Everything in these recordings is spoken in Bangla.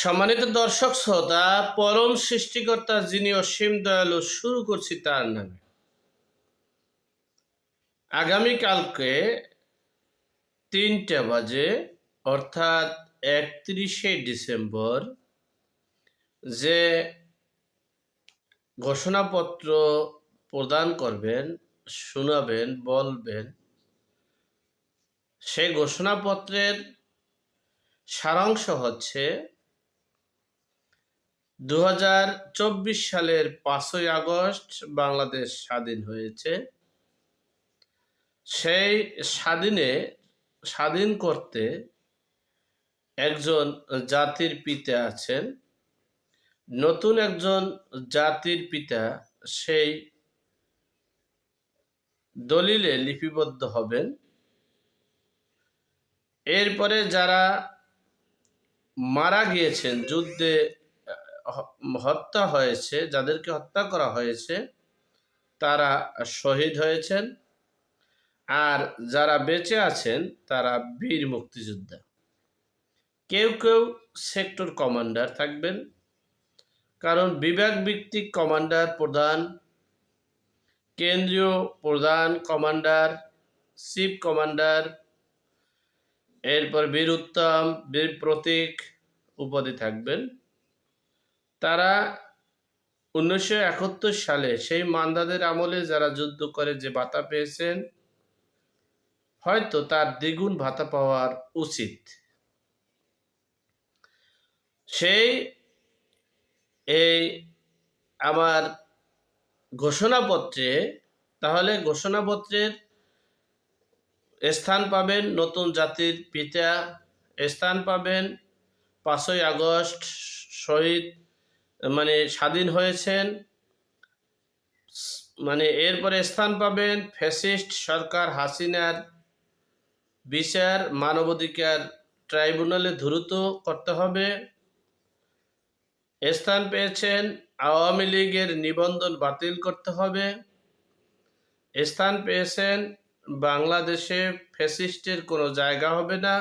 সম্মানিত দর্শক, শ্রোতা, পরম সৃষ্টিকর্তা যিনি অসীম দয়ালু, শুরু করছি তার নামে। আগামীকালকে তিনটে বাজে, অর্থাৎ একত্রিশে ডিসেম্বর, যে ঘোষণাপত্র প্রদান করবেন, শোনাবেন, বলবেন সেই ঘোষণাপত্রের সারাংশ হচ্ছে দু হাজার চব্বিশ সালের পাঁচই আগস্ট বাংলাদেশ স্বাধীন হয়েছে। সেই স্বাধীনে, স্বাধীন করতে একজন জাতির পিতা আছেন। নতুন একজন জাতির পিতা সেই দলিলে লিপিবদ্ধ হবেন। এরপরে যারা মারা গিয়েছেন যুদ্ধে হত্যা হয়েছে, যাদেরকে হত্যা করা হয়েছে, তারা শহীদ হয়েছেন, আর যারা বেঁচে আছেন, তারা বীর মুক্তিযোদ্ধা। কেউ কেউ সেক্টর কমান্ডার থাকবেন, কারণ বিভাগ ভিত্তিক কমান্ডার প্রধান, কেন্দ্রীয় প্রধান কমান্ডার চিফ কমান্ডার, এরপর বীর উত্তম, বীর প্রতীক উপাধি থাকবেন। তারা উনিশশো একাত্তর সালে সেই মান্দাদের আমলে যারা যুদ্ধ করে যে ভাতা পেয়েছেন, হয়তো তার দ্বিগুণ ভাতা পাওয়ার উচিত। সেই এই আমার ঘোষণাপত্রে, তাহলে ঘোষণাপত্রের স্থান পাবেন নতুন জাতির পিতা, স্থান পাবেন পাঁচই আগস্ট শহীদ মানে স্বাধীন হয়েছেন মানে এরপরে স্থান পাবেন ফ্যাসিস্ট সরকার হাসিনার বিচার, মানবাধিকার ট্রাইব্যুনালে দ্রুত করতে হবে। স্থান পেয়েছেন, আওয়ামী লীগের নিবন্ধন বাতিল করতে হবে। স্থান পেয়েছেন, বাংলাদেশে ফ্যাসিস্টের কোনো জায়গা হবে না।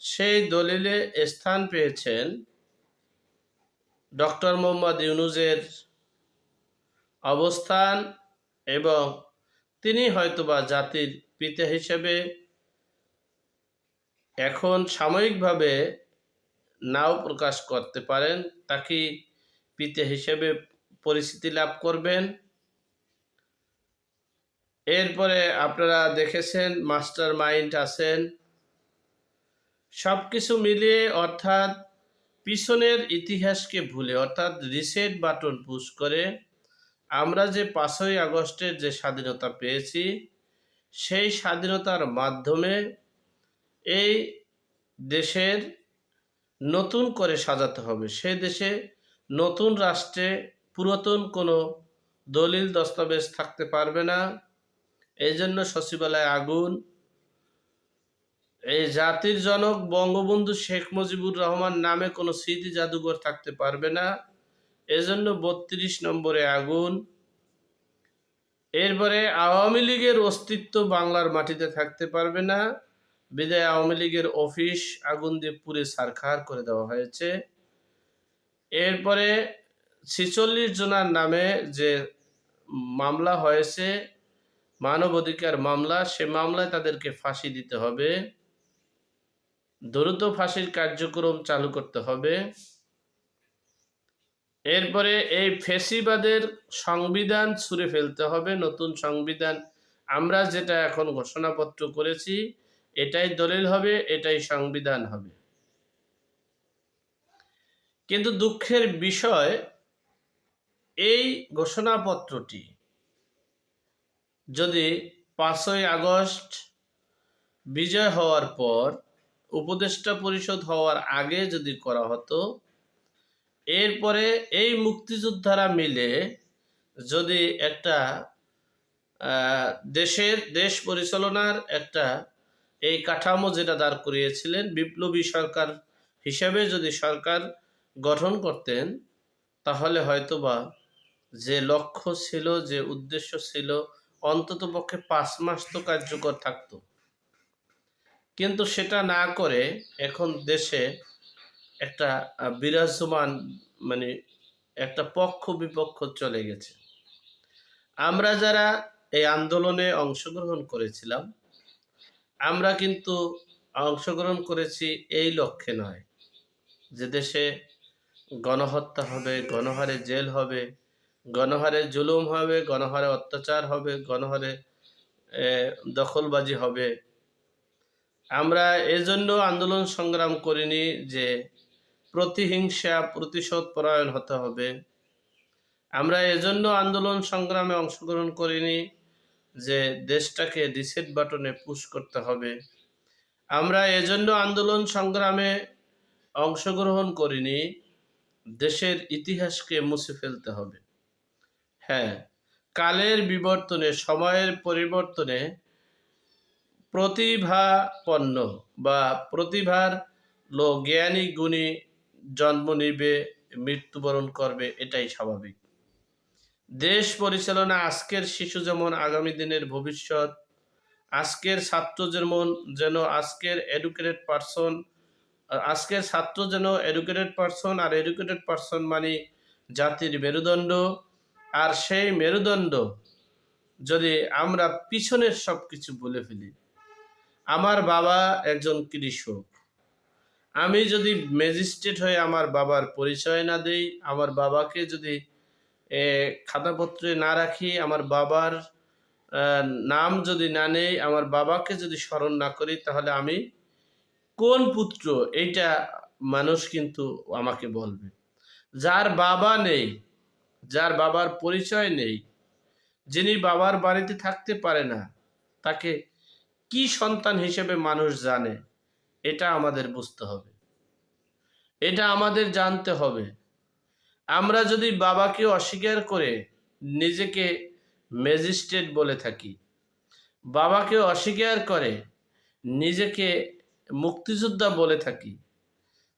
সেই দলিলে স্থান পেয়েছেন ডক্টর মোহাম্মদ ইউনুজের অবস্থান এবং তিনি হয়তোবা জাতির পিতা হিসেবে এখন সাময়িকভাবে নাও প্রকাশ করতে পারেন, তাকে পিতা হিসেবে পরিচিতি লাভ করবেন। এরপরে আপনারা দেখেছেন মাস্টার মাইন্ড আছেন। সব কিছু মিলিয়ে অর্থাৎ পিছনের ইতিহাসকে ভুলে, অর্থাৎ রিসেট বাটন পুশ করে, আমরা যে পাঁচই আগস্টের যে স্বাধীনতা পেয়েছি, সেই স্বাধীনতার মাধ্যমে এই দেশের নতুন করে সাজাতে হবে। সে দেশে নতুন রাষ্ট্রে পুরাতন কোনো দলিল, দস্তাবেজ থাকতে পারবে না। এই জন্য সচিবালয় আগুন এই জাতির জনক বঙ্গবন্ধু শেখ মুজিবুর রহমান নামে কোনো স্মৃতি জাদুঘর থাকতে পারবে না। এজন্য বত্রিশ নম্বরে আগুন। এরপরে আওয়ামী লীগের অস্তিত্ব বাংলার মাটিতে থাকতে পারবে না। বিদায় আওয়ামী লীগের অফিস আগুন দিয়ে পুরে সারখার করে দেওয়া হয়েছে। এরপরে ছিচল্লিশ জনার নামে যে মামলা হয়েছে, মানবাধিকার মামলা, সে মামলায় তাদেরকে ফাঁসি দিতে হবে। দ্রুত ফাঁসির কার্যক্রম চালু করতে হবে। এরপরে এই ফেসিবাদের সংবিধান ছুঁড়ে ফেলতে হবে। নতুন সংবিধান আমরা যেটা এখন ঘোষণাপত্র করেছি, এটাই দলিল হবে, এটাই সংবিধান হবে। কিন্তু দুঃখের বিষয়, এই ঘোষণাপত্রটি যদি পাঁচই আগস্ট বিজয় হওয়ার পর উপদেষ্টা পরিষদ হওয়ার আগে যদি করা হতো, এরপরে এই মুক্তিযোদ্ধারা মিলে যদি একটা দেশের দেশ পরিচালনার একটা এই কাঠামো যেটা দাঁড় করিয়েছিলেন, বিপ্লবী সরকার হিসাবে যদি সরকার গঠন করতেন, তাহলে হয়তোবা যে লক্ষ্য ছিল, যে উদ্দেশ্য ছিল অন্তত পক্ষে পাঁচ মাস তো কার্যকর থাকতো। কিন্তু সেটা না করে এখন দেশে একটা বিরাজমান মানে একটা পক্ষ বিপক্ষ চলে গেছে। আমরা যারা এই আন্দোলনে অংশগ্রহণ করেছিলাম, আমরা কিন্তু অংশগ্রহণ করেছি এই লক্ষ্যে নয় যে দেশে গণহত্যা হবে, গণহারে জেল হবে, গণহারে জুলুম হবে, গণহারে অত্যাচার হবে, গণহারে দখলবাজি হবে। আমরা এজন্য আন্দোলন সংগ্রাম করিনি যে প্রতিহিংসা, প্রতিশোধ পরায়ণ হতে হবে। আমরা এজন্য আন্দোলন সংগ্রামে অংশগ্রহণ করিনি যে দেশটাকে রিসেট বাটনে পুশ করতে হবে। আমরা এজন্য আন্দোলন সংগ্রামে অংশগ্রহণ করিনি, দেশের ইতিহাসকে মুছে ফেলতে হবে। হ্যাঁ কালের বিবর্তনে, সময়ের পরিবর্তনে প্রতিভাপন্ন বা প্রতিভার লোক জ্ঞানী গুণী জন্ম নিবে, মৃত্যুবরণ করবে, এটাই স্বাভাবিক। দেশ পরিচালনা আজকের শিশু যেমন আগামী দিনের ভবিষ্যৎ, আজকের ছাত্র যেমন যেন আজকের এডুকেটেড পারসন আজকের ছাত্র যেন এডুকেটেড পারসন আর এডুকেটেড পারসন মানে জাতির মেরুদণ্ড, আর সেই মেরুদণ্ড যদি আমরা পিছনের সব কিছু বলে ফেলি আমার বাবা একজন কৃষক। আমি যদি ম্যাজিস্ট্রেট হয়ে আমার বাবার পরিচয় না দেই, আমার বাবাকে যদি খাতাপত্রে না রাখি, আমার বাবার নাম যদি না নেই, আমার বাবাকে যদি স্মরণ না করি, তাহলে আমি কোন পুত্র? এইটা মানুষ কিন্তু আমাকে বলবে। যার বাবা নেই, যার বাবার পরিচয় নেই, যিনি বাবার বাড়িতে থাকতে পারে না, তাকে কি সন্তান হিসেবে মানুষ জানে, এটা আমাদের বুঝতে হবে। এটা আমাদের জানতে হবে। আমরা যদি বাবাকে অস্বীকার করে নিজেকে ম্যাজিস্ট্রেট বলে থাকি, বাবাকে অস্বীকার করে নিজেকে মুক্তিযোদ্ধা বলে থাকি,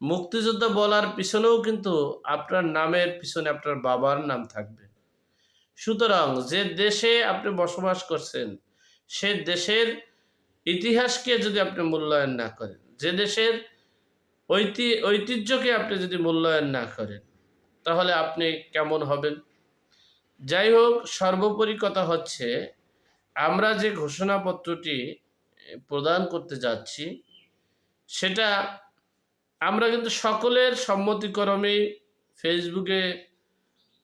মুক্তিযোদ্ধা বলার পিছনেও কিন্তু আপনার নামের পিছনে আপনার বাবার নাম থাকবে। সুতরাং যে দেশে আপনি বসবাস করছেন, সে দেশের ইতিহাসকে যদি আপনি মূল্যায়ন না করেন, যে দেশের ঐতি, ঐতিহ্যকে আপনি যদি মূল্যায়ন না করেন, তাহলে আপনি কেমন হবেন? যাই হোক, সর্বোপরি কথা হচ্ছে, আমরা যে ঘোষণাপত্রটি প্রদান করতে যাচ্ছি, সেটা আমরা কিন্তু সকলের সম্মতিক্রমে ফেসবুকে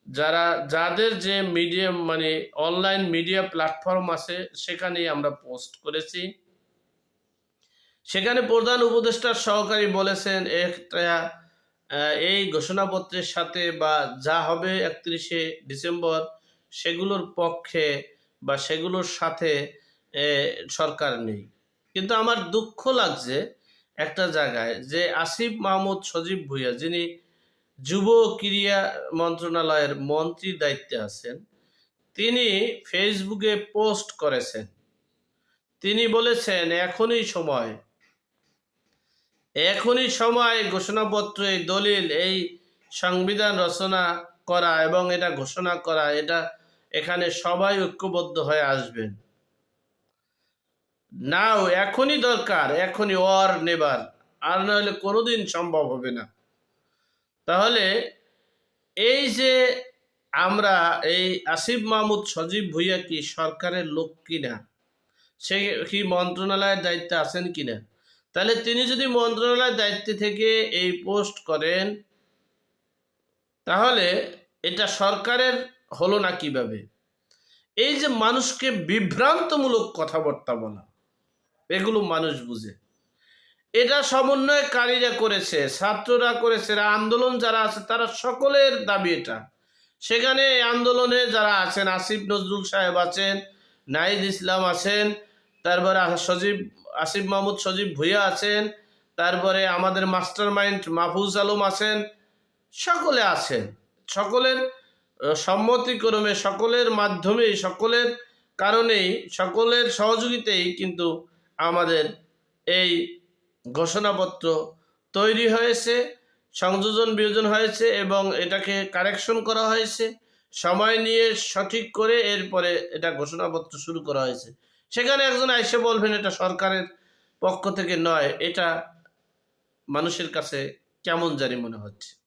যারা, যাদের যে মিডিয়াম মানে অনলাইন মিডিয়া প্ল্যাটফর্ম আছে, সেখানেই আমরা পোস্ট করেছি। সেখানে প্রধান উপদেষ্টার সহকারী বলেছেন একটা এই ঘোষণাপত্রের সাথে বা যা হবে একত্রিশে ডিসেম্বর, সেগুলোর পক্ষে বা সেগুলোর সাথে সরকার নেই। কিন্তু আমার দুঃখ লাগছে একটা জায়গায় যে আসিফ মাহমুদ সজীব ভুইয়া, যিনি যুব ক্রীড়া মন্ত্রণালয়ের মন্ত্রীর দায়িত্বে আছেন, তিনি ফেসবুকে পোস্ট করেছেন। তিনি বলেছেন, এখনই সময় এখনই সময় ঘোষণাপত্র এই দলিল, এই সংবিধান রচনা করা এবং এটা ঘোষণা করা, এটা এখানে সবাই ঐক্যবদ্ধ হয়ে আসবেন নাও, এখনই দরকার, এখনই অর নেবার আর নাহলে কোনোদিন সম্ভব হবে না। তাহলে এই যে আমরা, এই আসিফ মাহমুদ সজীব ভুইয়া কি সরকারের লোক কিনা? সে কি মন্ত্রণালয়ের দায়িত্বে আছেন কিনা? তাহলে তিনি যদি মন্ত্রণালয়ের দায়িত্বে থেকে এই পোস্ট করেন, তাহলে এটা সরকারের হলো না কীভাবে? এই যে মানুষকে বিভ্রান্তমূলক কথাবার্তা বলা, এগুলো মানুষ বুঝে। এটা সমন্বয়কারীরা করেছে, ছাত্ররা করেছে আন্দোলন যারা আছে তারা সকলের দাবি এটা। সেখানে আন্দোলনে যারা আছেন, আসিফ নজরুল সাহেব আছেন, নাহিদ ইসলাম আছেন, তারপরে সজীব আসিফ মাহমুদ সজীব ভুইয়া আছেন, তারপরে আমাদের মাস্টার মাইন্ড মাহফুজ আলম আছেন, সকলে আছেন। সকলের সম্মতিক্রমে, সকলের মাধ্যমেই, সকলের কারণেই, সকলের সহযোগিতাই কিন্তু আমাদের এই ঘোষণাপত্র তৈরি হয়েছে, সংযোজন বিয়োজন হয়েছে এবং এটাকে কারেকশন করা হয়েছে। সময় নিয়ে সঠিক করে এরপরে এটা ঘোষণাপত্র শুরু করা হয়েছে। সেখানে একজন আইসে বলবেন, এটা সরকারের পক্ষ থেকে নয়, এটা মানুষের কাছে কেমন জানি মনে হচ্ছে।